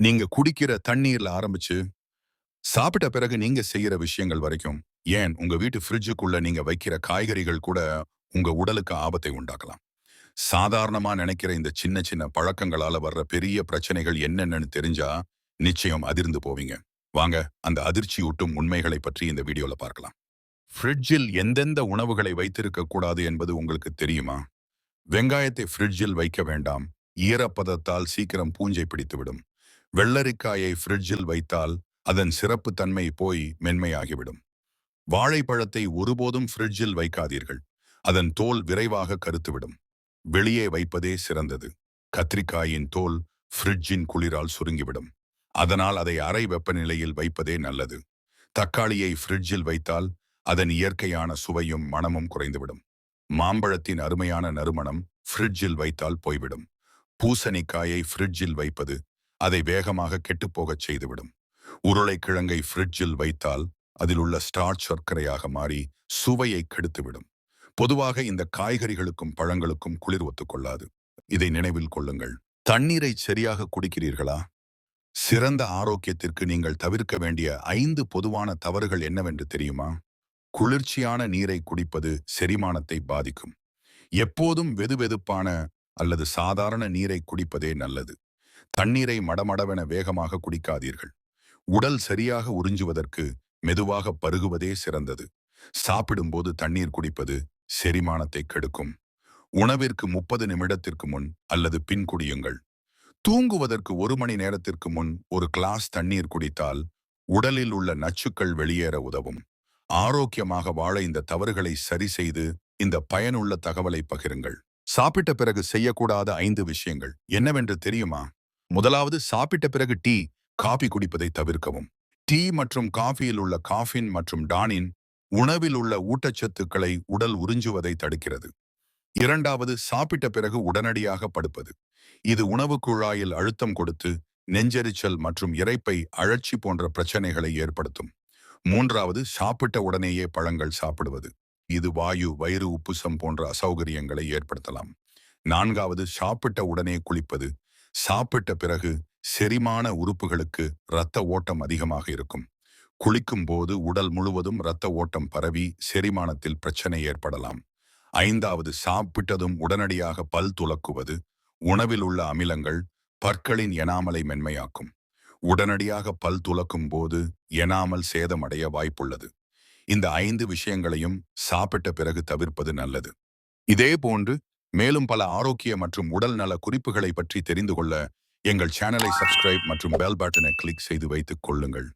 நீங்க குடிக்கிற தண்ணீர்ல ஆரம்பிச்சு சாப்பிட்ட பிறகு நீங்க செய்யற விஷயங்கள் வரைக்கும் ஏன் உங்க வீட்டு ஃப்ரிட்ஜுக்குள்ள நீங்க வைக்கிற காய்கறிகள் கூட உங்க உடலுக்கு ஆபத்தை உண்டாக்கலாம். சாதாரணமா நினைக்கிற இந்த சின்ன சின்ன பழக்கங்களால வர்ற பெரிய பிரச்சனைகள் என்னென்னு தெரிஞ்சா நிச்சயம் அதிர்ந்து போவீங்க. வாங்க அந்த அதிர்ச்சியூட்டும் உண்மைகளை பற்றி இந்த வீடியோல பார்க்கலாம். ஃப்ரிட்ஜில் எந்தெந்த உணவுகளை வைத்திருக்க கூடாது என்பது உங்களுக்கு தெரியுமா? வெங்காயத்தை ஃப்ரிட்ஜில் வைக்க வேண்டாம். ஈரப்பதத்தால் சீக்கிரம் பூஞ்சை பிடித்துவிடும். வெள்ளரிக்காயை ஃப்ரிட்ஜில் வைத்தால் அதன் சிறப்பு தன்மை போய் மென்மையாகிவிடும். வாழைப்பழத்தை ஒருபோதும் ஃப்ரிட்ஜில் வைக்காதீர்கள். அதன் தோல் விரைவாக கருத்துவிடும். வெளியே வைப்பதே சிறந்தது. கத்திரிக்காயின் தோல் ஃப்ரிட்ஜின் குளிரால் சுருங்கிவிடும். அதனால் அதை அறை வெப்பநிலையில் வைப்பதே நல்லது. தக்காளியை ஃப்ரிட்ஜில் வைத்தால் அதன் இயற்கையான சுவையும் மணமும் குறைந்துவிடும். மாம்பழத்தின் அருமையான நறுமணம் ஃப்ரிட்ஜில் வைத்தால் போய்விடும். பூசணிக்காயை ஃப்ரிட்ஜில் வைப்பது அதை வேகமாக கெட்டுப்போகச் செய்துவிடும். உருளைக்கிழங்கை ஃப்ரிட்ஜில் வைத்தால் அதில் உள்ள ஸ்டார்ச் சர்க்கரையாக மாறி சுவையை கெடுத்துவிடும். பொதுவாக இந்த காய்கறிகளுக்கும் பழங்களுக்கும் குளிர் ஒத்துக்கொள்ளாது இதை நினைவில் கொள்ளுங்கள். தண்ணீரை சரியாக குடிக்கிறீர்களா? சிறந்த ஆரோக்கியத்திற்கு நீங்கள் தவிர்க்க வேண்டிய ஐந்து பொதுவான தவறுகள் என்னவென்று தெரியுமா? குளிர்ச்சியான நீரை குடிப்பது செரிமானத்தை பாதிக்கும். எப்போதும் வெதுவெதுப்பான அல்லது சாதாரண நீரை குடிப்பதே நல்லது. தண்ணீரை மடமடவென வேகமாக குடிக்காதீர்கள். உடல் சரியாக உறிஞ்சுவதற்கு மெதுவாக பருகுவதே சிறந்தது. சாப்பிடும்போது தண்ணீர் குடிப்பது செரிமானத்தை கெடுக்கும். உணவிற்கு முப்பது நிமிடத்திற்கு முன் அல்லது பின் குடியுங்கள். தூங்குவதற்கு ஒரு மணி நேரத்திற்கு முன் ஒரு கிளாஸ் தண்ணீர் குடித்தால் உடலில் உள்ள நச்சுக்கள் வெளியேற உதவும். ஆரோக்கியமாக வாழ இந்த தவறுகளை சரி செய்து இந்த பயனுள்ள தகவலை பகிருங்கள். சாப்பிட்ட பிறகு செய்யக்கூடாத ஐந்து விஷயங்கள் என்னவென்று தெரியுமா? முதலாவது சாப்பிட்ட பிறகு டீ காபி குடிப்பதை தவிர்க்கவும். டீ மற்றும் காஃபியில் உள்ள காஃபின் மற்றும் டானின் உணவில் உள்ள ஊட்டச்சத்துக்களை உடல் உறிஞ்சுவதை தடுக்கிறது. இரண்டாவது சாப்பிட்ட பிறகு உடனடியாக படுப்பது. இது உணவு குழாயில் அழுத்தம் கொடுத்து நெஞ்செரிச்சல் மற்றும் இறைப்பை அழற்சி போன்ற பிரச்சனைகளை ஏற்படுத்தும். மூன்றாவது சாப்பிட்ட உடனேயே பழங்கள் சாப்பிடுவது. இது வாயு வயிறு உப்புசம் போன்ற அசௌகரியங்களை ஏற்படுத்தலாம். நான்காவது சாப்பிட்ட உடனே குளிப்பது. சாப்பிட்ட பிறகு செரிமான உறுப்புகளுக்கு இரத்த ஓட்டம் அதிகமாக இருக்கும். குளிக்கும் போது உடல் முழுவதும் இரத்த ஓட்டம் பரவி செரிமானத்தில் பிரச்சனை ஏற்படலாம். ஐந்தாவது சாப்பிட்டதும் உடனடியாக பல் துலக்குவது உணவில் உள்ள அமிலங்கள் பற்களின் எனாமலை மென்மையாக்கும். உடனடியாக பல் துலக்கும் போது எனாமல் சேதமடைய வாய்ப்புள்ளது. இந்த ஐந்து விஷயங்களையும் சாப்பிட்ட பிறகு தவிர்ப்பது நல்லது. இதே போன்று மேலும் பல ஆரோக்கிய மற்றும் உடல் நல குறிப்புகளை பற்றி தெரிந்து கொள்ள எங்கள் சேனலை சப்ஸ்கிரைப் மற்றும் பெல் பட்டனை கிளிக் செய்து வைத்துக் கொள்ளுங்கள்.